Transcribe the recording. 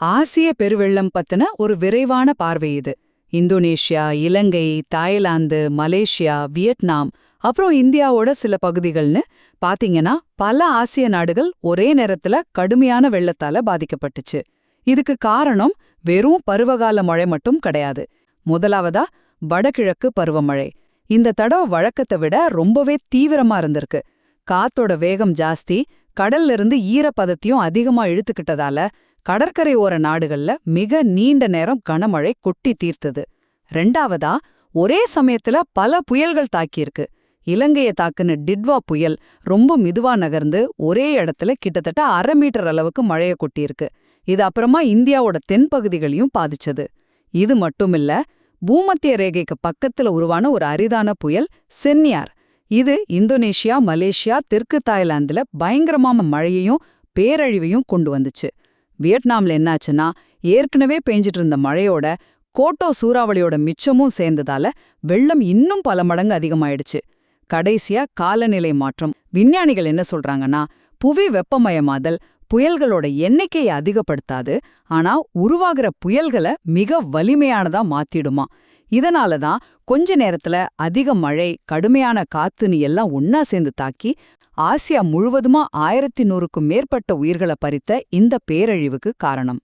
ஆசிய பெருவெள்ளம் பத்தின ஒரு விரைவான பார்வை இது. Indonesia Ilankai Thailand Malaysia Vietnam அப்புறம் இந்தியாவோட சில பகுதிகள்னு பாத்தீங்கன்னா பல ஆசிய நாடுகள் ஒரே நேரத்துல கடுமையான வெள்ளத்தால பாதிக்கப்பட்டுச்சு. இதுக்கு காரணம் வெறும் பருவகால மழை மட்டும் கிடையாது. முதலாவதா வடகிழக்கு பருவமழை. இந்த தடவை வழக்கத்தை விட ரொம்பவே தீவிரமா இருந்திருக்கு. காத்தோட வேகம் ஜாஸ்தி கடல்ல இருந்து ஈரப்பதத்தையும் அதிகமா இழுத்துக்கிட்டதால கடற்கரை ஓர நாடுகள்ல மிக நீண்ட நேரம் கனமழை கொட்டி தீர்த்தது. ரெண்டாவதா ஒரே சமயத்துல பல புயல்கள் தாக்கியிருக்கு. இலங்கைய தாக்குன டிட்வா புயல் ரொம்ப மெதுவா நகர்ந்து ஒரே இடத்துல கிட்டத்தட்ட அரை மீட்டர் அளவுக்கு மழைய கொட்டியிருக்கு. இது அப்புறமா இந்தியாவோட தென்பகுதிகளையும் பாதிச்சது. இது மட்டுமில்ல பூமத்திய ரேகைக்கு பக்கத்துல உருவான ஒரு அரிதான புயல் சென்னியார். இது இந்தோனேஷியா மலேசியா தெற்கு தாய்லாந்துல பயங்கரமான மழையையும் பேரழிவையும் கொண்டு வந்துச்சு. வியட்நாம்ல என்னாச்சுன்னா ஏற்கனவே பெஞ்சிட்டு இருந்த மழையோட கோட்டோ சூறாவளியோட மிச்சமும் சேர்ந்ததால வெள்ளம் இன்னும் பல மடங்கு அதிகமாயிடுச்சு. கடைசியா காலநிலை மாற்றம். விஞ்ஞானிகள் என்ன சொல்றாங்கன்னா புவி வெப்பமயமாதல் புயல்களோட எண்ணிக்கையை அதிகப்படுத்தாது ஆனா உருவாகிற புயல்களை மிக வலிமையானதா மாத்திடுமா. இதனால தான் கொஞ்ச நேரத்துல அதிக மழை கடுமையான காத்துன்னு எல்லாம் ஒன்னா சேர்ந்து தாக்கி ஆசியா முழுவதுமா ஆயிரத்தி நூறுக்கும் மேற்பட்ட உயிர்களை பறித்த இந்த பேரழிவுக்கு காரணம்.